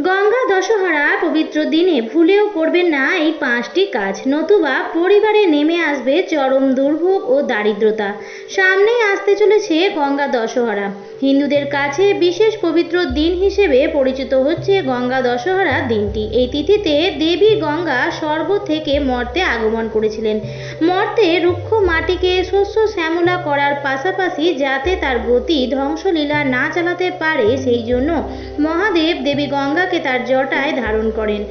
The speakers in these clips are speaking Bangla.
গঙ্গা দশহরা পবিত্র দিনে ভুলেও করবেন না এই পাঁচটি কাজ। নতুবা পরিবারে নেমে আসবে চরম দুর্ভোগ ও দারিদ্রতা। সামনেই আসতে চলেছে গঙ্গা দশহরা। হিন্দুদের কাছে বিশেষ পবিত্র দিন হিসেবে পরিচিত হচ্ছে গঙ্গা দশহরা দিনটি। এই তিথিতে দেবী গঙ্গা সর্ব থেকে মর্তে আগমন করেছিলেন। মর্তে রুক্ষ মাটিকে শস্য শ্যামলা করার পাশাপাশি যাতে তার গতি ধ্বংসলীলা না চালাতে পারে, সেই জন্য মহাদেব দেবী গঙ্গাকে তার জটায় ধারণ করেন।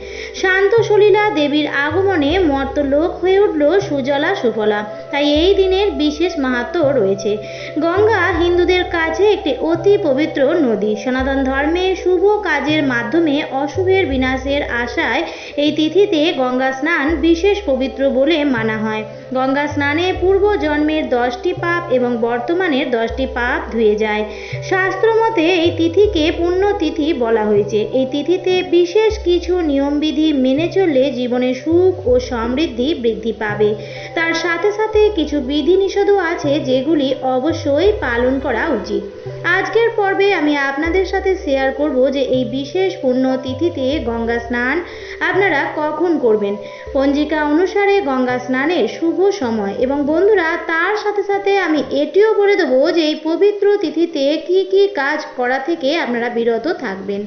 শান্ত সলীলা দেবীর আগমনে মর্তলোক হয়ে উঠল সুজলা সুফলা। তাই এই দিনের বিশেষ মাহাত্ম রয়েছে। গঙ্গা হিন্দুদের কাছে একটি অতি পবিত্র নদী। সনাতন ধর্মে শুভ কাজের মাধ্যমে অশুভের বিনাশের আশায় এই তিথিতে গঙ্গা স্নান বিশেষ পবিত্র বলে মানা হয়। গঙ্গা স্নানে পূর্ব জন্মের দশটি পাপ এবং বর্তমানের দশটি পাপ ধুয়ে যায়। শাস্ত্রমতে এই তিথিকে পুণ্য তিথি বলা হয়েছে। এই তিথিতে বিশেষ কিছু নিয়মবিধি মেনে চললে জীবনে সুখ ও সমৃদ্ধি বৃদ্ধি পাবে। তার সাথে সাথে কিছু বিধিনিষেধও আছে যেগুলি অবশ্যই পালন করা উচিত। আজকের পর্বে আমি আপনাদের সাথে শেয়ার করব যে এই বিশেষ পুণ্য তিথিতে গঙ্গা স্নান আপনারা কখন করবেন। পঞ্জিকা অনুসারে গঙ্গা স্নানের শুভ সময়। এবং বন্ধুরা, তার সাথে সাথে আমি এটিও বলে দেবো যে এই পবিত্র তিথিতে কি কি কাজ করা থেকে আপনারা বিরত থাকবেন।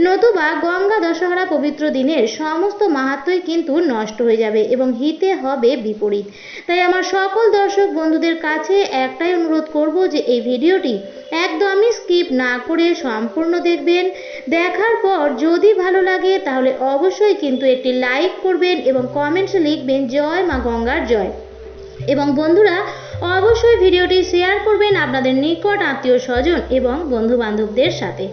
নতুবা গঙ্গা দশহরা পবিত্র দিনের সমস্ত মাহাত্মই কিন্তু নষ্ট হয়ে যাবে এবং হিতে হবে বিপরীত। তাই আমার সকল দর্শক বন্ধুদের কাছে একটাই অনুরোধ করব যে এই ভিডিওটি একদমই স্কিপ না করে সম্পূর্ণ দেখবেন। দেখার পর যদি ভালো লাগে তাহলে অবশ্যই কিন্তু একটি লাইক করবেন এবং কমেন্টসে লিখবেন, জয় মা গঙ্গার জয়। এবং বন্ধুরা, অবশ্যই ভিডিওটি শেয়ার করবেন আপনাদের নিকট আত্মীয় স্বজন এবং বন্ধু বান্ধবদের সাথে।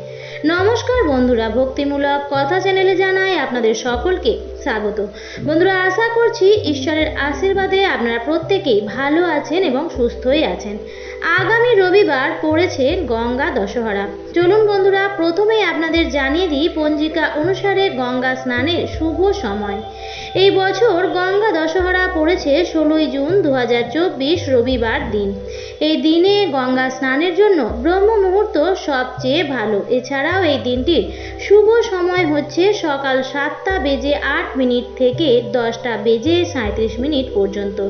নমস্কার বন্ধুরা, ভক্তিমূলক কথা চ্যানেলে জানাই আপনাদের সকলকে স্বাগত। বন্ধুরা, আশা করছি ঈশ্বরের আশীর্বাদে আপনারা প্রত্যেকেই ভালো আছেন এবং সুস্থই আছেন। আগামী রবিবার পড়েছে গঙ্গা দশহরা। চলুন বন্ধুরা, প্রথমেই আপনাদের জানিয়ে দিই পঞ্জিকা অনুসারে গঙ্গা স্নানের শুভ সময়। এই বছর গঙ্গা দশহরা পড়েছে ষোলোই জুন দু হাজার চব্বিশ রবিবার দিন। এই দিনে গঙ্গা স্নানের জন্য ব্রহ্ম মুহূর্ত সবচেয়ে ভালো। এছাড়াও এই দিনটির শুভ সময় হচ্ছে সকাল সাতটা বেজে আট মিনিট থেকে দশটা বেজে সাঁত্রিশ মিনিট পর্যন্ত।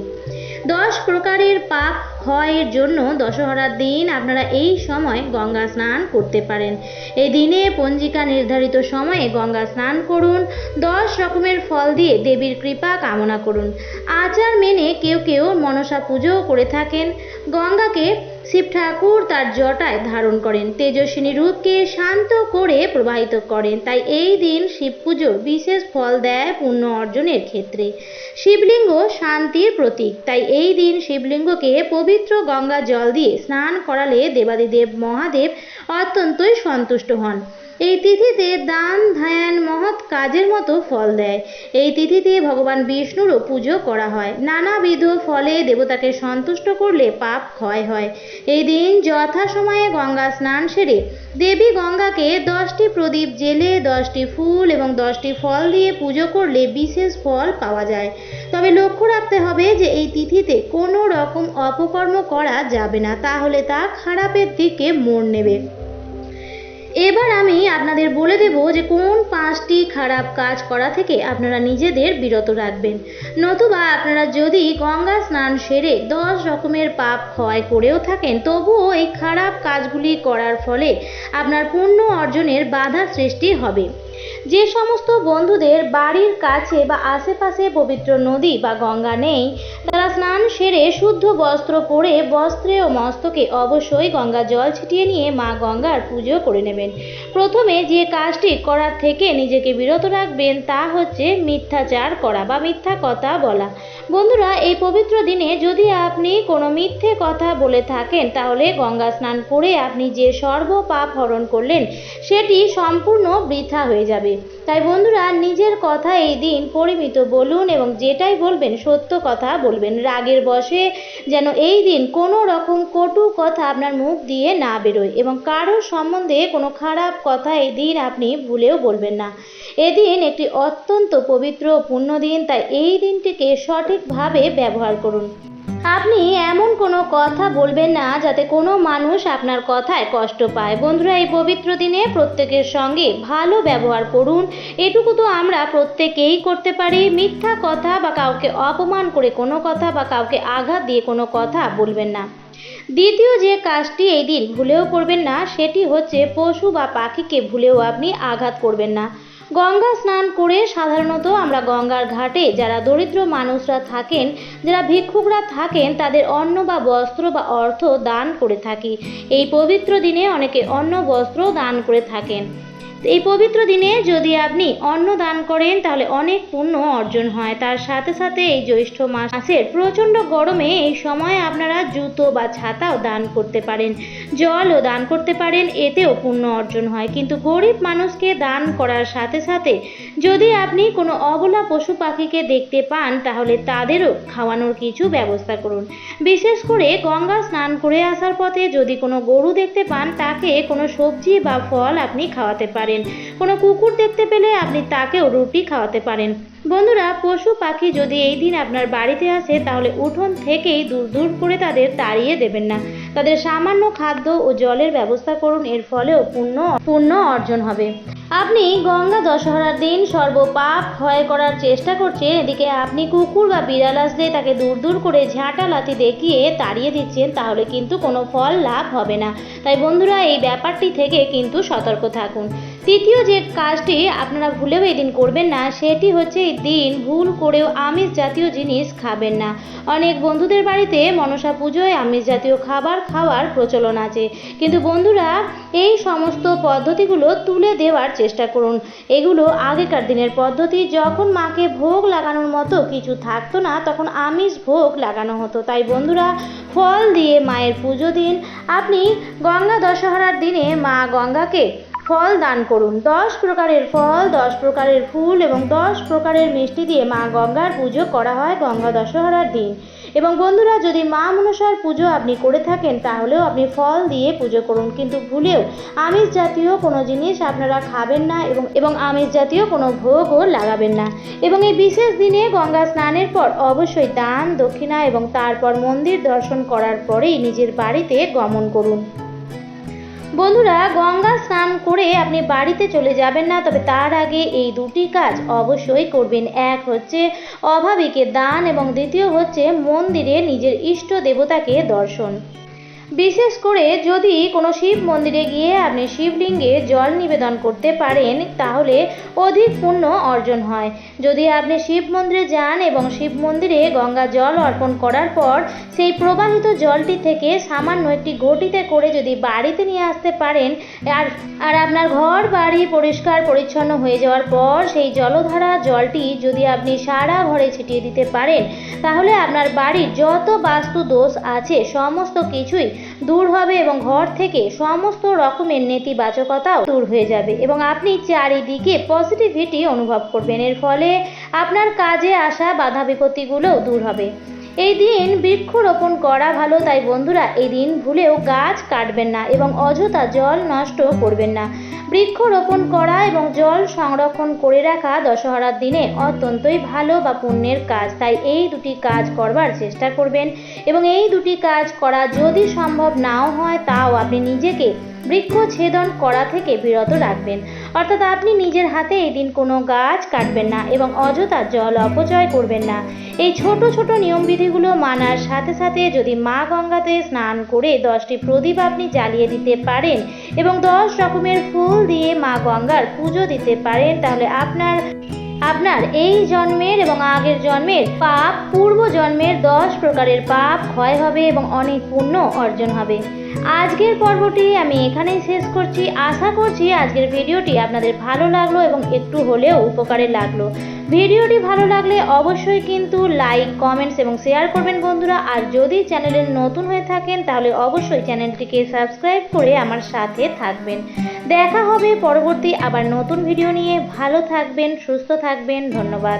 দশ প্রকারের পাপ ক্ষয়ের জন্য দশহরার দিন আপনারা এই সময় গঙ্গা স্নান করতে পারেন। এই দিনে পঞ্জিকা নির্ধারিত সময়ে গঙ্গা স্নান করুন, দশ রকমের ফল দিয়ে দেবীর কৃপা কামনা করুন। আচার মেনে কেউ কেউ মনসা পুজোও করে থাকেন। গঙ্গাকে শিব ঠাকুর তার জটায় ধারণ করেন। তেজস্বিনী রূপকে শান্ত করে প্রবাহিত করেন। তাই এই দিন শিব পুজো বিশেষ ফল দেয় পুণ্য অর্জনের ক্ষেত্রে। শিবলিঙ্গ শান্তির প্রতীক। তাই এই দিন শিবলিঙ্গকে পবিত্র গঙ্গা জল দিয়ে স্নান করালে দেবাদিদেব মহাদেব অত্যন্তই সন্তুষ্ট হন। এই তিথিতে দান, ধ্যান, মহৎ কাজের মতো ফল দেয়। এই তিথিতে ভগবান বিষ্ণুরও পুজো করা হয়। নানাবিধ ফলে দেবতাকে সন্তুষ্ট করলে পাপ ক্ষয় হয়। এই দিন যথাসময়ে গঙ্গা স্নান সেরে দেবী গঙ্গাকে দশটি প্রদীপ জেলে, দশটি ফুল এবং দশটি ফল দিয়ে পুজো করলে বিশেষ ফল পাওয়া যায়। তবে লক্ষ্য রাখতে হবে যে এই তিথিতে কোনো রকম অপকর্ম করা যাবে না। তাহলে তা খারাপের দিকে মোড় নেবে। এবার আমি আপনাদের বলে দেব যে কোন পাঁচটি খারাপ কাজ করা থেকে আপনারা নিজেদের বিরত রাখবেন। নতুবা আপনারা যদি গঙ্গা স্নান সেরে দশ রকমের পাপ ক্ষয় করেও থাকেন, তবুও এই খারাপ কাজগুলি করার ফলে আপনার পুণ্য অর্জনের বাধা সৃষ্টি হবে। যে সমস্ত বন্ধুদের বাড়ির কাছে বা আশেপাশে পবিত্র নদী বা গঙ্গা নেই, তারা স্নান সেরে শুদ্ধ বস্ত্র পরে বস্ত্রে ও মস্তকে অবশ্যই গঙ্গা জল ছিটিয়ে নিয়ে মা গঙ্গার পুজো করে নেবেন। প্রথমে যে কাজটি করার থেকে নিজেকে বিরত রাখবেন তা হচ্ছে মিথ্যাচার করা বা মিথ্যা কথা বলা। বন্ধুরা, এই পবিত্র দিনে যদি আপনি কোনো মিথ্যে কথা বলে থাকেন, তাহলে গঙ্গা স্নান করে আপনি যে সর্ব পাপ হরণ করলেন, সেটি সম্পূর্ণ বৃথা হয়ে যাবে। তাই বন্ধুরা, নিজের কথা এই দিন পরিমিত বলুন এবং যেটাই বলবেন সত্য কথা বলবেন। রাগের বশে যেন এই দিন কোনো রকম কটু কথা আপনার মুখ দিয়ে না বেরোয় এবং কারোর সম্বন্ধে কোনো খারাপ কথা এই দিন আপনি ভুলেও বলবেন না। এদিন একটি অত্যন্ত পবিত্র পুণ্য দিন, তাই এই দিনটিকে সঠিকভাবে ব্যবহার করুন। আপনি এমন কোনো কথা বলবেন না যাতে কোনো মানুষ আপনার কথায় কষ্ট পায়। বন্ধুরা, এই পবিত্র দিনে প্রত্যেকের সঙ্গে ভালো ব্যবহার করুন। এটুকু তো আমরা প্রত্যেকেই করতে পারি। মিথ্যা কথা বা কাউকে অপমান করে কোনো কথা বা কাউকে আঘাত দিয়ে কোনো কথা বলবেন না। দ্বিতীয় যে কাজটি এই দিন ভুলেও করবেন না, সেটি হচ্ছে পশু বা পাখিকে ভুলেও আপনি আঘাত করবেন না। গঙ্গা স্নান করে সাধারণত আমরা গঙ্গার ঘাটে যারা দরিদ্র মানুষরা থাকেন, যারা ভিক্ষুকরা থাকেন, তাদের অন্ন বা বস্ত্র বা অর্থ দান করে থাকি। এই পবিত্র দিনে অনেকে অন্ন বস্ত্র দান করে থাকেন। এই পবিত্র দিনে যদি আপনি অন্ন দান করেন, তাহলে অনেক পুণ্য অর্জন হয়। তার সাথে সাথে এই জ্যৈষ্ঠ মাসের প্রচণ্ড গরমে এই সময় আপনারা জুতো বা ছাতাও দান করতে পারেন, জলও দান করতে পারেন, এতেও পুণ্য অর্জন হয়। কিন্তু গরিব মানুষকে দান করার সাথে সাথে যদি আপনি কোনো অবলা পশু পাখিকে দেখতে পান, তাহলে তাদেরও খাওয়ানোর কিছু ব্যবস্থা করুন। বিশেষ করে গঙ্গা স্নান করে আসার পথে যদি কোনো গরু দেখতে পান, তাকে কোনো সবজি বা ফল আপনি খাওয়াতে পারেন। কোনো কুকুর দেখতে পেলে আপনি তাকেও রুটি খাওয়াতে পারেন। বন্ধুরা, পশু পাখি যদি এই দিন আপনার বাড়িতে আসে, তাহলে উঠোন থেকেই দূর দূর করে তাদের তাড়িয়ে দেবেন না। তাদের সামান্য খাদ্য ও জলের ব্যবস্থা করুন, এর ফলেও পুণ্য পুণ্য অর্জন হবে। আপনি গঙ্গা দশহরার দিন সর্বপাপ ক্ষয় করার চেষ্টা করছেন, এদিকে আপনি কুকুর বা বিড়াল আসলে তাকে দূর দূর করে ঝাঁটা লাথি দেখিয়ে তাড়িয়ে দিচ্ছেন, তাহলে কিন্তু কোনো ফল লাভ হবে না। তাই বন্ধুরা, এই ব্যাপারটি থেকে কিন্তু সতর্ক থাকুন। তৃতীয় যে কাজটি আপনারা ভুলেও এই দিন করবেন না, সেটি হচ্ছে এই দিন ভুল করেও আমিষ জাতীয় জিনিস খাবেন না। অনেক বন্ধুদের বাড়িতে মনসা পুজোয় আমিষ জাতীয় খাবার খাওয়ার প্রচলন আছে। কিন্তু বন্ধুরা, এই সমস্ত পদ্ধতিগুলো তুলে দেওয়ার চেষ্টা করুন। এগুলো আগেকার দিনের পদ্ধতি, যখন মাকে ভোগ লাগানোর মতো কিছু থাকতো না, তখন আমিষ ভোগ লাগানো হতো। তাই বন্ধুরা, ফল দিয়ে মায়ের পুজো দিন। আপনি গঙ্গা দশহরার দিনে মা গঙ্গাকে ফল দান করুন। দশ প্রকারের ফল, দশ প্রকারের ফুল এবং দশ প্রকারের মিষ্টি দিয়ে মা গঙ্গার পুজো করা হয় গঙ্গা দশহরার দিন। এবং বন্ধুরা, যদি মা মনসার পুজো আপনি করে থাকেন, তাহলেও আপনি ফল দিয়ে পুজো করুন। কিন্তু ভুলেও আমিষ জাতীয় কোনো জিনিস আপনারা খাবেন না এবং এবং আমিষ জাতীয় কোনো ভোগও লাগাবেন না। এবং এই বিশেষ দিনে গঙ্গা স্নানের পর অবশ্যই দান, দক্ষিণা এবং তারপর মন্দির দর্শন করার পরেই নিজের বাড়িতে গমন করুন। বন্ধুরা, গঙ্গা স্নান করে আপনি বাড়িতে চলে যাবেন না, তবে তার আগে এই দুটি কাজ অবশ্যই করবেন। এক হচ্ছে অভাবীকে দান এবং দ্বিতীয় হচ্ছে মন্দিরে নিজের ইষ্ট দেবতাকে দর্শন। বিশেষ করে যদি কোনো শিব মন্দিরে গিয়ে আপনি শিবলিঙ্গে জল নিবেদন করতে পারেন, তাহলে অধিক পুণ্য অর্জন হয়। যদি আপনি শিব মন্দিরে যান এবং শিব মন্দিরে গঙ্গা জল অর্পণ করার পর সেই প্রবাহিত জলটি থেকে সামান্য একটি ঘটিতে করে যদি বাড়িতে নিয়ে আসতে পারেন, আর আর আপনার ঘর বাড়ি পরিষ্কার পরিচ্ছন্ন হয়ে যাওয়ার পর সেই জলধারা জলটি যদি আপনি সারা ঘরে ছিটিয়ে দিতে পারেন, তাহলে আপনার বাড়ির যত বাস্তু দোষ আছে, সমস্ত কিছুই দূর হবে এবং ঘর থেকে সমস্ত রকমের নেতিবাচকতাও দূর হয়ে যাবে এবং আপনি চারিদিকে পজিটিভিটি অনুভব করবেন। এর ফলে আপনার কাজে আসা বাধা বিপত্তিগুলোও দূর হবে। এই দিন বৃক্ষরোপণ করা ভালো, তাই বন্ধুরা এই দিন ভুলেও গাছ কাটবেন না এবং অযথা জল নষ্ট করবেন না। বৃক্ষরোপণ করা এবং জল সংরক্ষণ করে রাখা দশহরার দিনে অত্যন্তই ভালো বা পুণ্যের কাজ, তাই এই দুটি কাজ করবার চেষ্টা করবেন। এবং এই দুটি কাজ করা যদি সম্ভব নাও হয়, তাও আপনি নিজেকে বৃক্ষ ছেদন করা থেকে বিরত রাখবেন। অর্থাৎ আপনি নিজের হাতে এই দিন কোনো গাছ কাটবেন না এবং অযথা জল অপচয় করবেন না। এই ছোট ছোট নিয়মবিধিগুলো মানার সাথে সাথে যদি মা গঙ্গাতে স্নান করে দশটি প্রদীপ আপনি জ্বালিয়ে দিতে পারেন এবং দশ রকমের ফুল দিয়ে মা গঙ্গার পুজো দিতে পারেন, তাহলে আপনার আপনার এই জন্মের এবং আগের জন্মের পাপ পূর্ব জন্মের দশ প্রকারের পাপ ক্ষয় হবে এবং অনেক পুণ্য অর্জন হবে। আজকের পর্বটি আমি এখানেই শেষ করছি। আশা করছি আজকের ভিডিওটি আপনাদের ভালো লাগল এবং একটু হলেও উপকারে লাগল। ভিডিওটি ভালো লাগলে অবশ্যই কিন্তু লাইক, কমেন্টস এবং শেয়ার করবেন বন্ধুরা। আর যদি চ্যানেলে নতুন হয়ে থাকেন, তাহলে অবশ্যই চ্যানেলটিকে সাবস্ক্রাইব করে আমার সাথে থাকবেন। দেখা হবে পরবর্তী আবার নতুন ভিডিও নিয়ে। ভালো থাকবেন, সুস্থ থাকবেন। ধন্যবাদ।